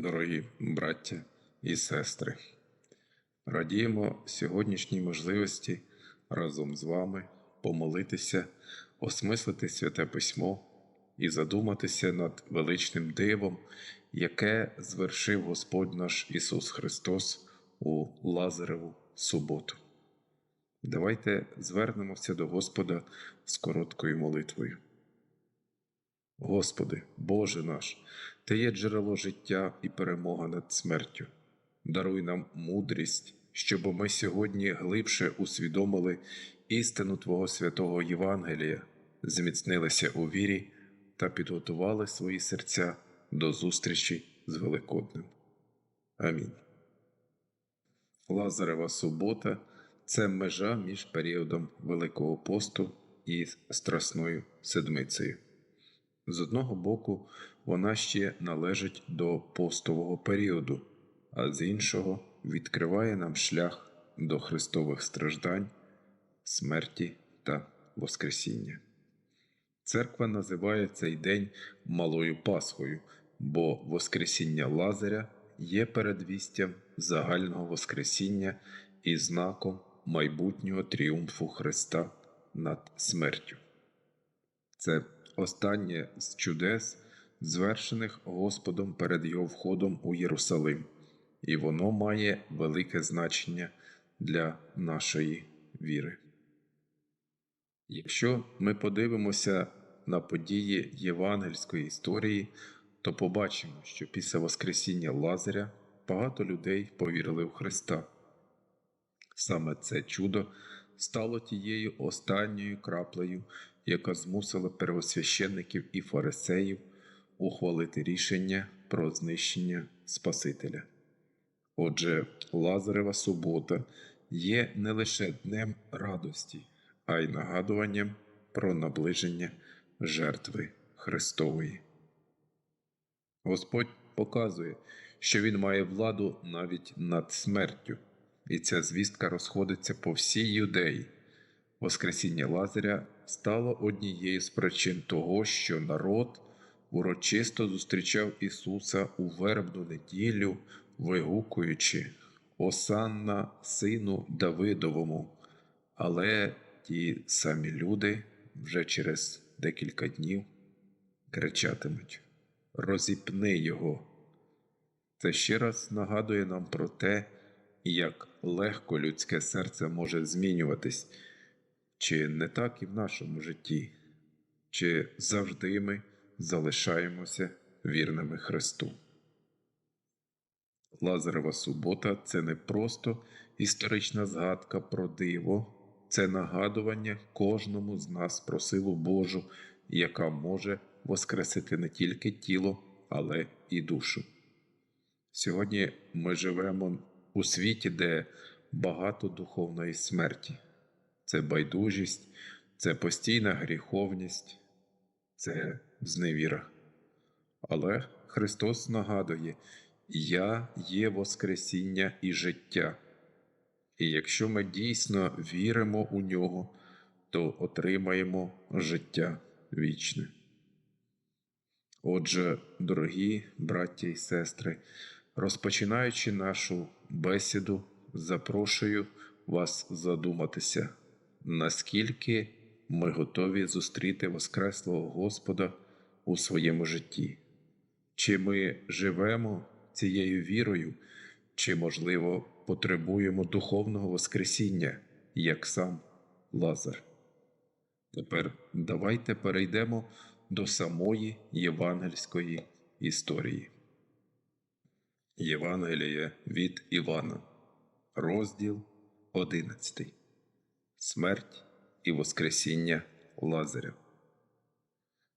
дорогі браття і сестри. Радіємо сьогоднішній можливості разом з вами помолитися, осмислити святе письмо і задуматися над величним дивом, яке звершив Господь наш Ісус Христос у Лазареву суботу. Давайте звернемося до Господа з короткою молитвою. Господи, Боже наш, Ти є джерело життя і перемога над смертю. Даруй нам мудрість, щоб ми сьогодні глибше усвідомили істину Твого святого Євангелія, зміцнилися у вірі та підготували свої серця до зустрічі з Великодним. Амінь. Лазарева субота це межа між періодом Великого посту і Страсною Седмицею. З одного боку, вона ще належить до постового періоду, а з іншого відкриває нам шлях до Христових страждань, смерті та Воскресіння. Церква називає цей день Малою Пасхою, бо Воскресіння Лазаря є передвістям загального Воскресіння і знаком майбутнього тріумфу Христа над смертю. Це останнє з чудес, звершених Господом перед його входом у Єрусалим, і воно має велике значення для нашої віри. Якщо ми подивимося на події євангельської історії, то побачимо, що після Воскресіння Лазаря багато людей повірили в Христа. Саме це чудо стало тією останньою краплею, яка змусила первосвященників і фарисеїв ухвалити рішення про знищення Спасителя. Отже, Лазарева субота є не лише днем радості, а й нагадуванням про наближення жертви Христової. Господь показує, що Він має владу навіть над смертю, і ця звістка розходиться по всій юдеї. Воскресіння Лазаря стало однією з причин того, що народ урочисто зустрічав Ісуса у вербну неділю, вигукуючи Осанна Сину Давидовому. Але ті самі люди вже через декілька днів кричатимуть Розіпни його. Це ще раз нагадує нам про те, як легко людське серце може змінюватись, чи не так і в нашому житті, чи завжди ми залишаємося вірними Христу. Лазарева субота це не просто історична згадка про диво, це нагадування кожному з нас про силу Божу, яка може воскресити не тільки тіло, але і душу. Сьогодні ми живемо у світі, де багато духовної смерті, це байдужість, це постійна гріховність, це зневіра. Але Христос нагадує, Я є Воскресіння і життя. І якщо ми дійсно віримо у нього, то отримаємо життя вічне. Отже, дорогі браття і сестри, розпочинаючи нашу бесіду, запрошую вас задуматися, наскільки ми готові зустріти Воскреслого Господа у своєму житті, чи ми живемо цією вірою, чи, можливо, потребуємо духовного Воскресіння, як сам Лазар. Тепер давайте перейдемо до самої євангельської історії. Євангеліє від Івана, розділ 11. Смерть і Воскресіння Лазаря.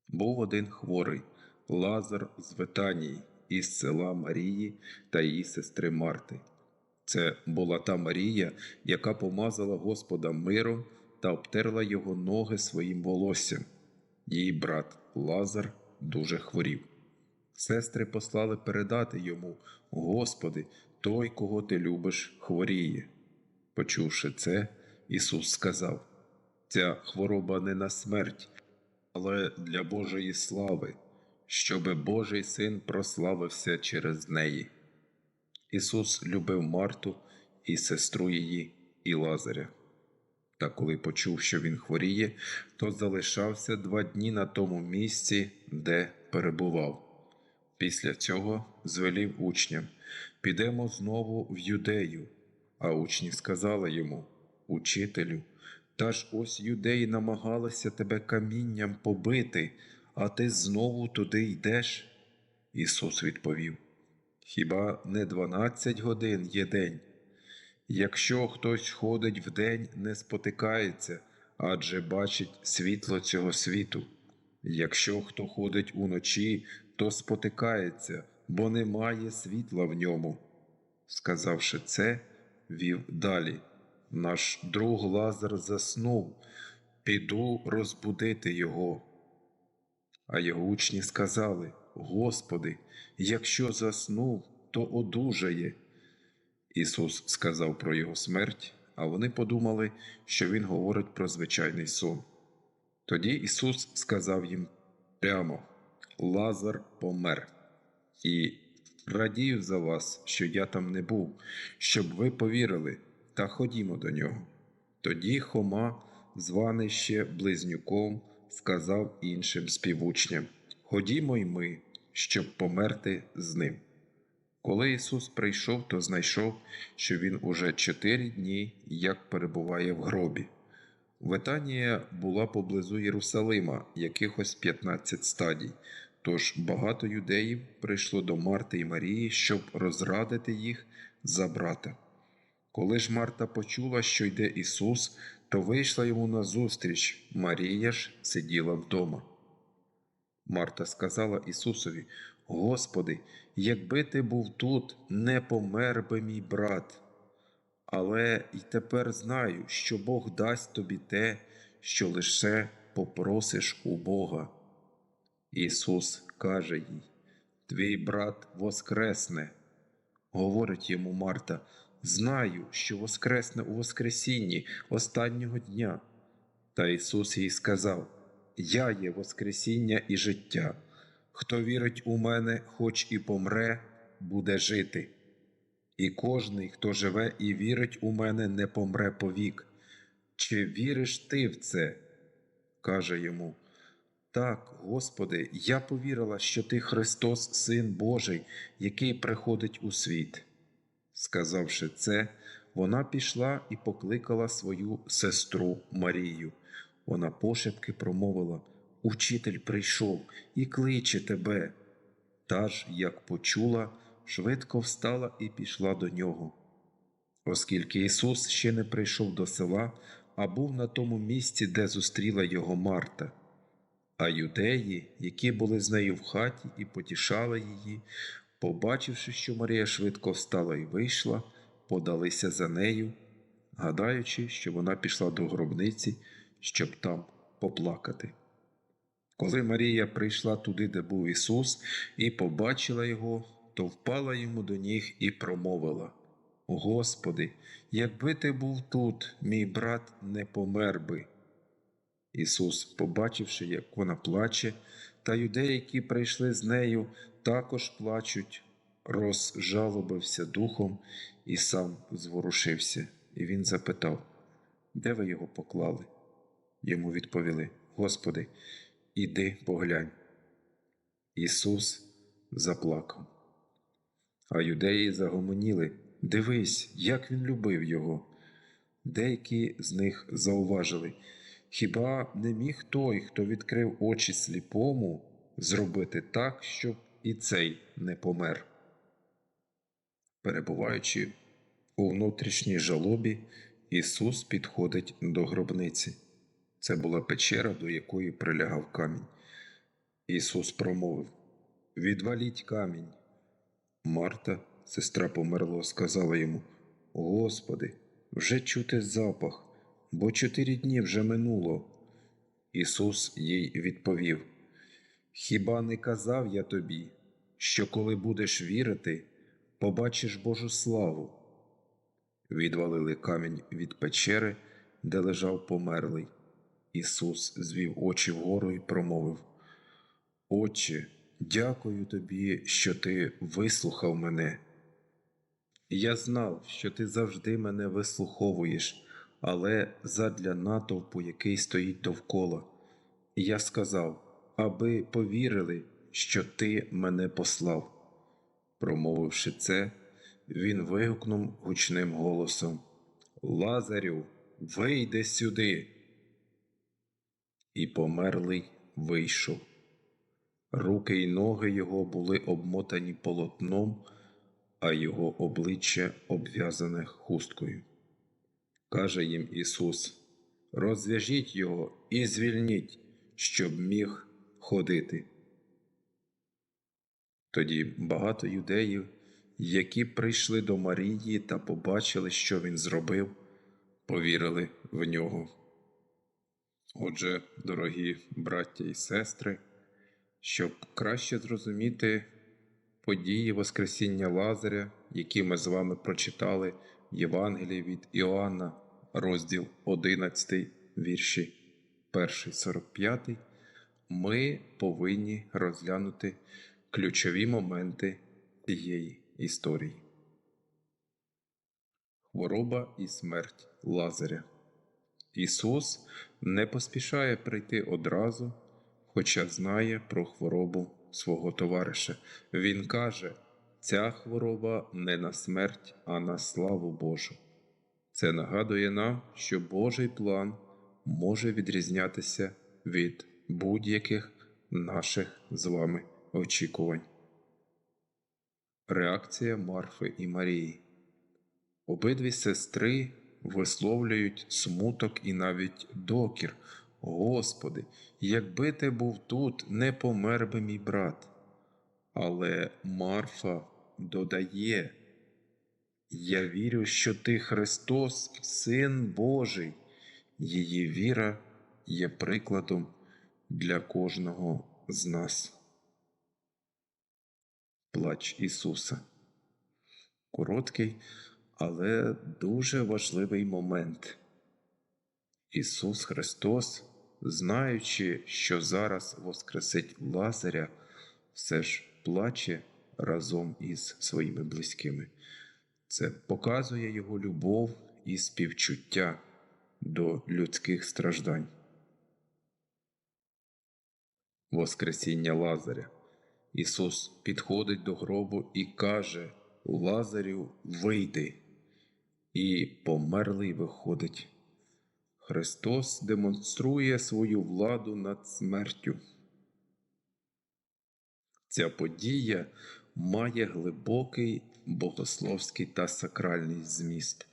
Був один хворий Лазар з Ветанії із села Марії та її сестри Марти. Це була та Марія, яка помазала Господа миром та обтерла його ноги своїм волоссям. Її брат Лазар дуже хворів. Сестри послали передати йому, Господи, той, кого ти любиш, хворіє. Почувши це, Ісус сказав: Ця хвороба не на смерть, але для Божої слави, щоби Божий син прославився через неї. Ісус любив Марту і сестру її, і Лазаря. Та коли почув, що він хворіє, то залишався два дні на тому місці, де перебував. Після цього звелів учням підемо знову в юдею. А учні сказали йому Учителю, та ж ось юдеї намагалися тебе камінням побити, а ти знову туди йдеш? Ісус відповів Хіба не дванадцять годин є день? Якщо хтось ходить вдень, не спотикається, адже бачить світло цього світу. Якщо хто ходить уночі, то спотикається, бо немає світла в ньому. Сказавши це, вів далі. Наш друг Лазар заснув, піду розбудити його. А його учні сказали: Господи, якщо заснув, то одужає. Ісус сказав про його смерть, а вони подумали, що Він говорить про звичайний сон. Тоді Ісус сказав їм прямо: Лазар помер, і радію за вас, що я там не був, щоб ви повірили, та ходімо до нього. Тоді Хома, званий ще близнюком, сказав іншим співучням: Ходімо й ми, щоб померти з ним. Коли Ісус прийшов, то знайшов, що Він уже чотири дні як перебуває в гробі. Ветанія була поблизу Єрусалима, якихось 15 стадій, тож багато юдеїв прийшло до Марти і Марії, щоб розрадити їх за брата. Коли ж Марта почула, що йде Ісус, то вийшла йому назустріч, Марія ж сиділа вдома. Марта сказала Ісусові: Господи, якби ти був тут, не помер би мій брат. Але й тепер знаю, що Бог дасть тобі те, що лише попросиш у Бога. Ісус каже їй: Твій брат воскресне. Говорить йому Марта: Знаю, що воскресне у Воскресінні останнього дня. Та Ісус їй сказав: Я є Воскресіння і життя. Хто вірить у мене, хоч і помре, буде жити. І кожний, хто живе і вірить у мене, не помре повік. Чи віриш ти в це? каже йому. Так, Господи, я повірила, що Ти Христос, Син Божий, який приходить у світ. Сказавши це, вона пішла і покликала свою сестру Марію. Вона пошепки промовила Учитель прийшов і кличе тебе. Та ж, як почула, швидко встала і пішла до нього. Оскільки Ісус ще не прийшов до села, а був на тому місці, де зустріла його Марта. А юдеї, які були з нею в хаті і потішали її, побачивши, що Марія швидко встала і вийшла, подалися за нею, гадаючи, що вона пішла до гробниці, щоб там поплакати. Коли Марія прийшла туди, де був Ісус, і побачила його, то впала йому до ніг і промовила: Господи, якби ти був тут, мій брат не помер би. Ісус, побачивши, як вона плаче, та юдеї, які прийшли з нею, також плачуть, розжалобився духом і сам зворушився. І він запитав, де ви його поклали? Йому відповіли: Господи, іди поглянь. Ісус заплакав. А юдеї загомоніли Дивись, як він любив його. Деякі з них зауважили Хіба не міг той, хто відкрив очі сліпому, зробити так, щоб і цей не помер? Перебуваючи у внутрішній жалобі, Ісус підходить до гробниці. Це була печера, до якої прилягав камінь. Ісус промовив Відваліть камінь. Марта, сестра померлого, сказала йому Господи, вже чути запах, бо чотири дні вже минуло. Ісус їй відповів Хіба не казав я тобі, що коли будеш вірити, побачиш Божу славу? Відвалили камінь від печери, де лежав померлий. Ісус звів очі вгору і промовив Отче, дякую тобі, що ти вислухав мене. Я знав, що ти завжди мене вислуховуєш, але задля натовпу, який стоїть довкола. Я сказав, аби повірили, що ти мене послав. Промовивши це, він вигукнув гучним голосом Лазарю, вийди сюди. І померлий вийшов. Руки й ноги його були обмотані полотном, а його обличчя обв'язане хусткою. Каже їм Ісус: Розв'яжіть його і звільніть, щоб міг ходити. Тоді багато юдеїв, які прийшли до Марії та побачили, що він зробив, повірили в нього. Отже, дорогі браття і сестри, щоб краще зрозуміти події Воскресіння Лазаря, які ми з вами прочитали Євангелії від Іоанна, розділ 11, вірші 1, 45, ми повинні розглянути ключові моменти цієї історії. Хвороба і смерть Лазаря. Ісус не поспішає прийти одразу, хоча знає про хворобу свого товариша. Він каже, ця хвороба не на смерть, а на славу Божу. Це нагадує нам, що Божий план може відрізнятися від будь-яких наших з вами очікувань. Реакція Марфи і Марії. Обидві сестри висловлюють смуток і навіть докір. Господи, якби ти був тут, не помер би мій брат. Але Марфа додає: Я вірю, що ти Христос, Син Божий. Її віра є прикладом для кожного з нас. Плач Ісуса. Короткий, але дуже важливий момент. Ісус Христос, знаючи, що зараз Воскресить Лазаря, все ж плаче разом із своїми близькими. Це показує Його любов і співчуття до людських страждань. Воскресіння Лазаря. Ісус підходить до гробу і каже Лазарю, вийди. І померлий виходить. Христос демонструє свою владу над смертю. Ця подія має глибокий богословський та сакральний зміст.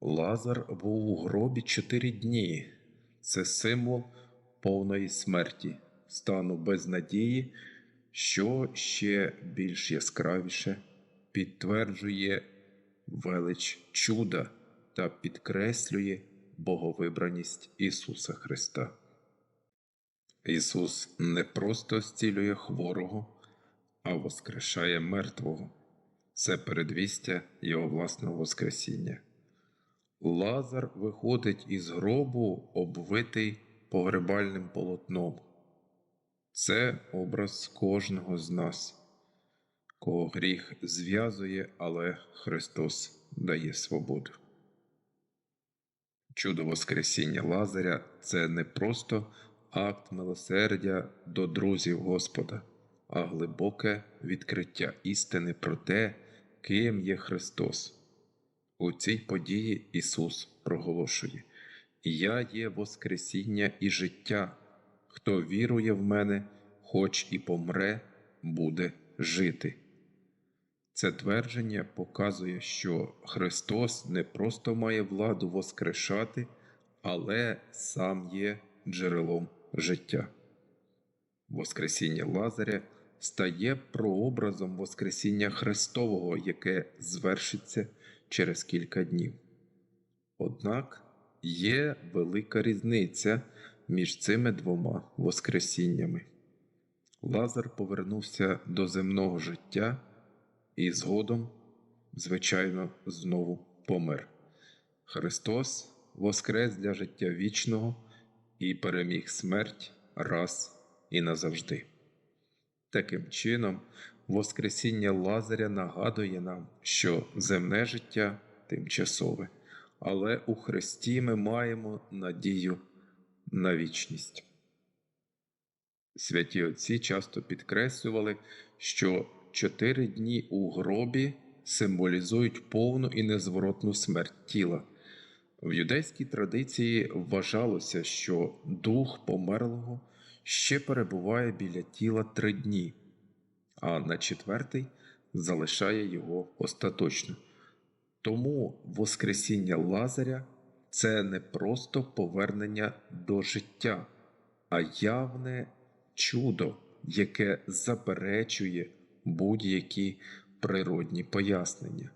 Лазар був у гробі чотири дні. Це символ повної смерті, стану без надії, що ще більш яскравіше підтверджує велич чуда та підкреслює боговибраність Ісуса Христа. Ісус не просто зцілює хворого, а воскрешає мертвого. Це передвістя Його власного Воскресіння. Лазар виходить із гробу, обвитий погребальним полотном. Це образ кожного з нас, кого гріх зв'язує, але Христос дає свободу. Чудо Воскресіння Лазаря це не просто акт милосердя до друзів Господа, а глибоке відкриття істини про те, ким є Христос. У цій події Ісус проголошує: Я є Воскресіння і життя. Хто вірує в мене, хоч і помре, буде жити. Це твердження показує, що Христос не просто має владу воскрешати, але сам є джерелом життя. Воскресіння Лазаря стає прообразом Воскресіння Христового, яке звершиться через кілька днів. Однак є велика різниця між цими двома Воскресіннями. Лазар повернувся до земного життя і згодом, звичайно, знову помер. Христос воскрес для життя вічного і переміг смерть раз і назавжди. Таким чином, Воскресіння Лазаря нагадує нам, що земне життя тимчасове, але у Христі ми маємо надію на вічність. Святі отці часто підкреслювали, що чотири дні у гробі символізують повну і незворотну смерть тіла. В юдейській традиції вважалося, що дух померлого ще перебуває біля тіла три дні, а на четвертий залишає його остаточно. Тому Воскресіння Лазаря це не просто повернення до життя, а явне чудо, яке заперечує будь-які природні пояснення.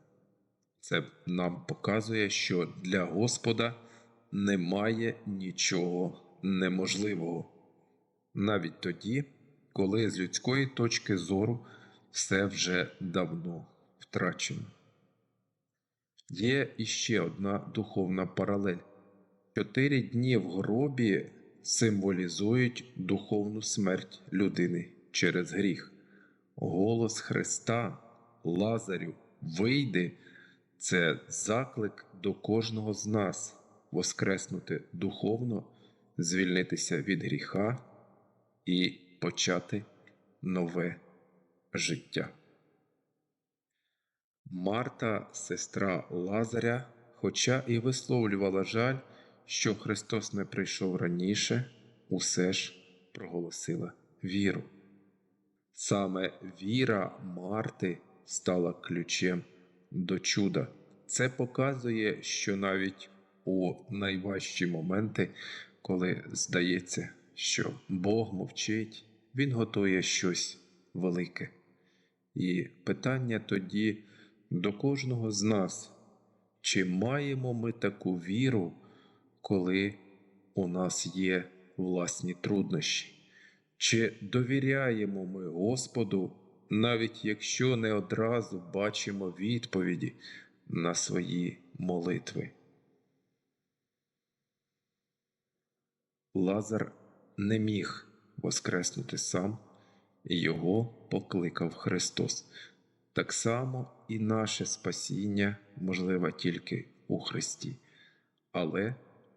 Це нам показує, що для Господа немає нічого неможливого. Навіть тоді, коли з людської точки зору все вже давно втрачено. Є іще одна духовна паралель. Чотири дні в гробі символізують духовну смерть людини через гріх. Голос Христа, Лазарю, вийди це заклик до кожного з нас воскреснути духовно, звільнитися від гріха і почати нове життя. Марта, сестра Лазаря, хоча і висловлювала жаль, що Христос не прийшов раніше, усе ж проголосила віру. Саме віра Марти стала ключем до чуда. Це показує, що навіть у найважчі моменти, коли здається, що Бог мовчить, Він готує щось велике. І питання тоді до кожного з нас, чи маємо ми таку віру, коли у нас є власні труднощі? Чи довіряємо ми Господу, навіть якщо не одразу бачимо відповіді на свої молитви? Лазар не міг воскреснути сам, його покликав Христос. Так само і наше спасіння можливе тільки у Христі. Але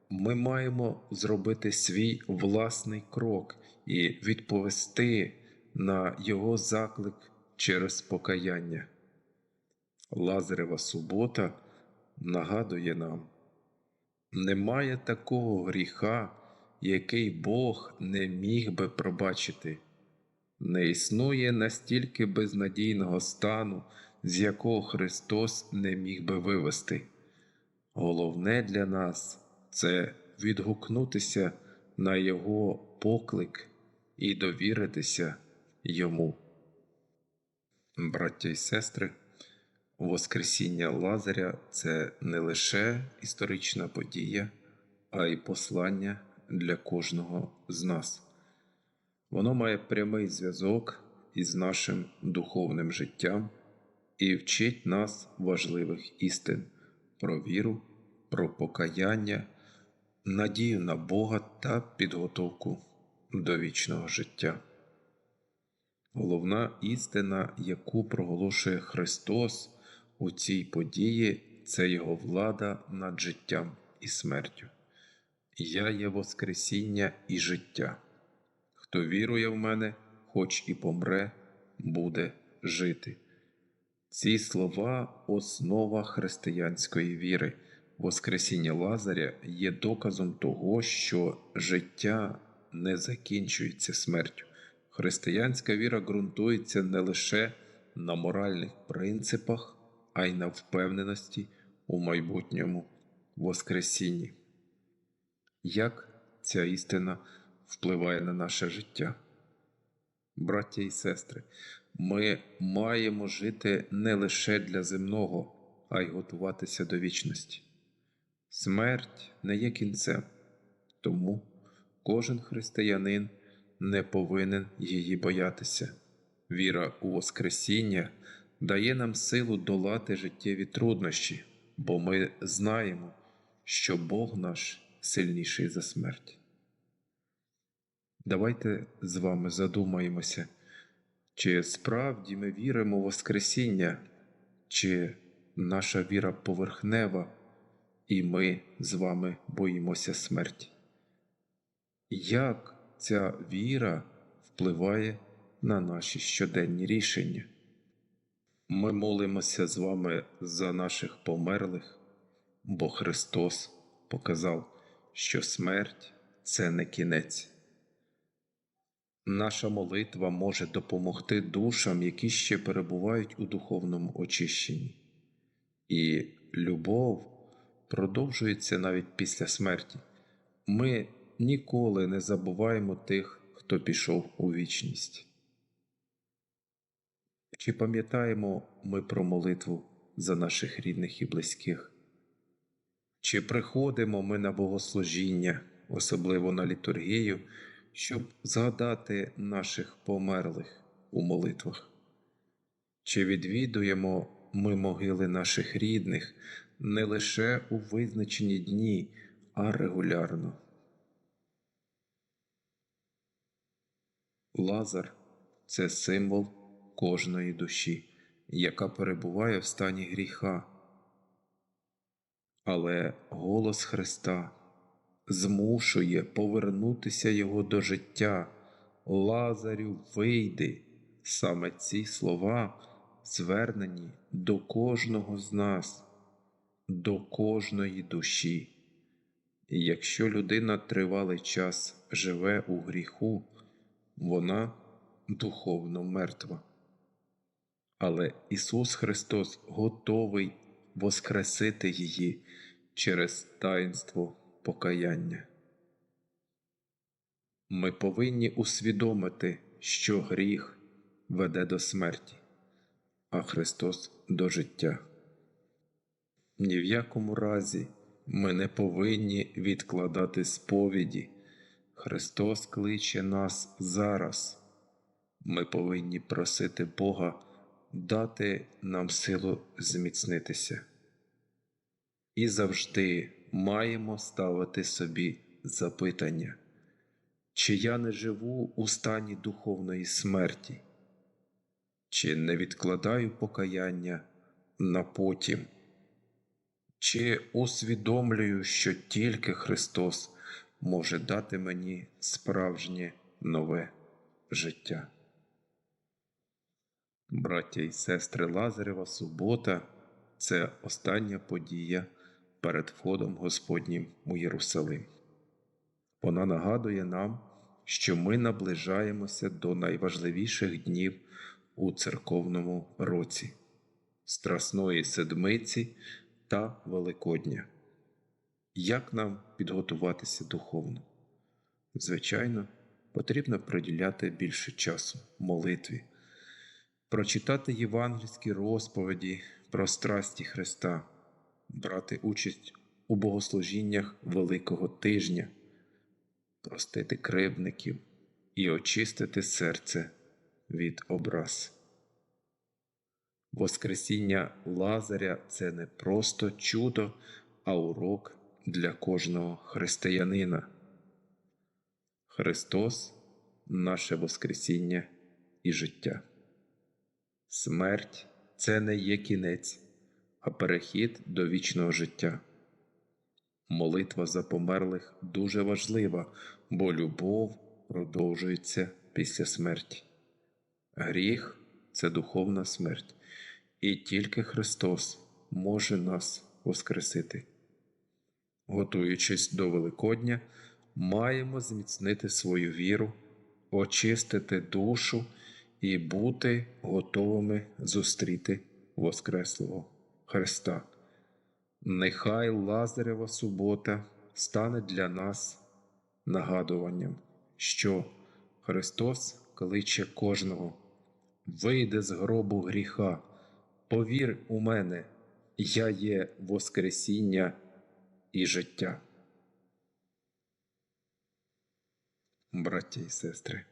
ми маємо зробити свій власний крок і відповісти на Його заклик через покаяння. Лазарева субота нагадує нам, немає такого гріха, який Бог не міг би пробачити. Не існує настільки безнадійного стану, з якого Христос не міг би вивести. Головне для нас це відгукнутися на Його поклик і довіритися Йому. Браття і сестри, Воскресіння Лазаря це не лише історична подія, а й послання для кожного з нас. Воно має прямий зв'язок із нашим духовним життям і вчить нас важливих істин про віру, про покаяння, надію на Бога та підготовку до вічного життя. Головна істина, яку проголошує Христос у цій події, це Його влада над життям і смертю. Я є Воскресіння і життя. Хто вірує в мене, хоч і помре, буде жити. Ці слова основа християнської віри. Воскресіння Лазаря є доказом того, що життя не закінчується смертю. Християнська віра ґрунтується не лише на моральних принципах, а й на впевненості у майбутньому Воскресінні. Як ця істина впливає на наше життя? Браття і сестри, ми маємо жити не лише для земного, а й готуватися до вічності. Смерть не є кінцем, тому кожен християнин не повинен її боятися. Віра у Воскресіння дає нам силу долати життєві труднощі, бо ми знаємо, що Бог наш сильніший за смерть. Давайте з вами задумаємося, Чи справді ми віримо в Воскресіння, чи наша віра поверхнева, і ми з вами боїмося смерті? Як ця віра впливає на наші щоденні рішення? Ми молимося з вами за наших померлих, бо Христос показав, що смерть це не кінець. Наша молитва може допомогти душам, які ще перебувають у духовному очищенні. І любов продовжується навіть після смерті. Ми ніколи не забуваємо тих, хто пішов у вічність. Чи пам'ятаємо ми про молитву за наших рідних і близьких? Чи приходимо ми на богослужіння, особливо на літургію, щоб згадати наших померлих у молитвах? Чи відвідуємо ми могили наших рідних не лише у визначені дні, а регулярно? Лазар це символ кожної душі, яка перебуває в стані гріха. Але голос Христа змушує повернутися Його до життя. Лазарю, вийди. Саме ці слова звернені до кожного з нас, до кожної душі. І якщо людина тривалий час живе у гріху, вона духовно мертва. Але Ісус Христос готовий воскресити її через таїнство покаяння. Ми повинні усвідомити, що гріх веде до смерті, а Христос до життя. Ні в якому разі ми не повинні відкладати сповіді. Христос кличе нас зараз. Ми повинні просити Бога дати нам силу зміцнитися. І завжди маємо ставити собі запитання, чи я не живу у стані духовної смерті, чи не відкладаю покаяння на потім, чи усвідомлюю, що тільки Христос може дати мені справжнє нове життя. Браття і сестри Лазарева субота це остання подія перед входом Господнім у Єрусалим. Вона нагадує нам, що ми наближаємося до найважливіших днів у церковному році Страсної Седмиці та Великодня. Як нам підготуватися духовно? Звичайно, потрібно приділяти більше часу молитві прочитати євангельські розповіді про страсті Христа, брати участь у богослужіннях Великого тижня, простити кривдників і очистити серце від образ. Воскресіння Лазаря це не просто чудо, а урок для кожного християнина. Христос наше Воскресіння і життя. Смерть це не є кінець, а перехід до вічного життя. Молитва за померлих дуже важлива, бо любов продовжується після смерті. Гріх це духовна смерть, і тільки Христос може нас воскресити. Готуючись до Великодня, маємо зміцнити свою віру, очистити душу і бути готовими зустріти Воскреслого Христа. Нехай Лазарева субота стане для нас нагадуванням, що Христос кличе кожного, вийде з гробу гріха, повір у мене, я є Воскресіння і життя. Браття і сестри.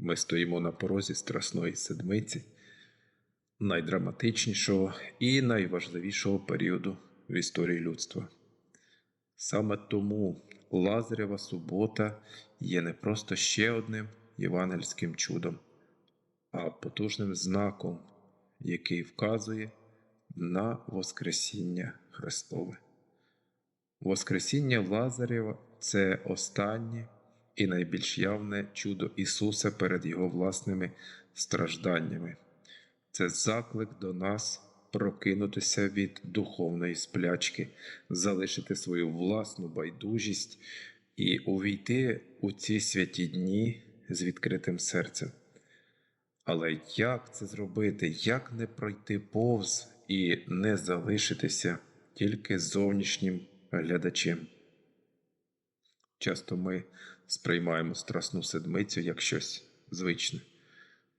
Ми стоїмо на порозі Страсної Седмиці, найдраматичнішого і найважливішого періоду в історії людства. Саме тому Лазарєва субота є не просто ще одним євангельським чудом, а потужним знаком, який вказує на Воскресіння Христове. Воскресіння Лазарєва це останнє і найбільш явне чудо Ісуса перед Його власними стражданнями. Це заклик до нас прокинутися від духовної сплячки, залишити свою власну байдужість і увійти у ці святі дні з відкритим серцем. Але як це зробити? Як не пройти повз і не залишитися тільки зовнішнім глядачем? Часто ми сприймаємо Страсну седмицю як щось звичне,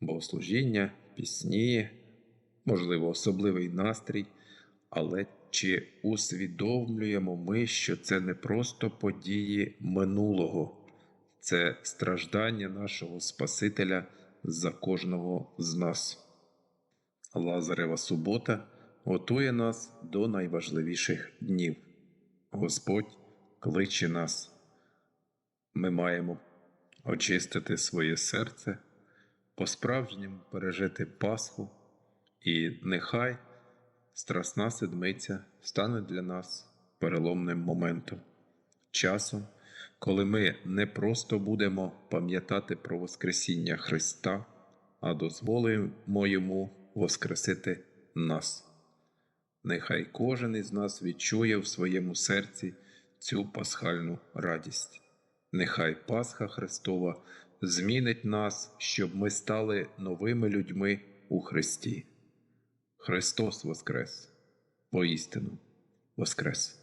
богослужіння, пісні, можливо, особливий настрій, але чи усвідомлюємо ми, що це не просто події минулого, це страждання нашого Спасителя за кожного з нас. Лазарева субота готує нас до найважливіших днів. Господь кличе нас. Ми маємо очистити своє серце, по-справжньому пережити Пасху, і нехай Страсна седмиця стане для нас переломним моментом, часом, коли ми не просто будемо пам'ятати про Воскресіння Христа, а дозволимо Йому Воскресити нас. Нехай кожен із нас відчує в своєму серці цю пасхальну радість. Нехай Пасха Христова змінить нас, щоб ми стали новими людьми у Христі. Христос Воскрес! Поістину Воскрес!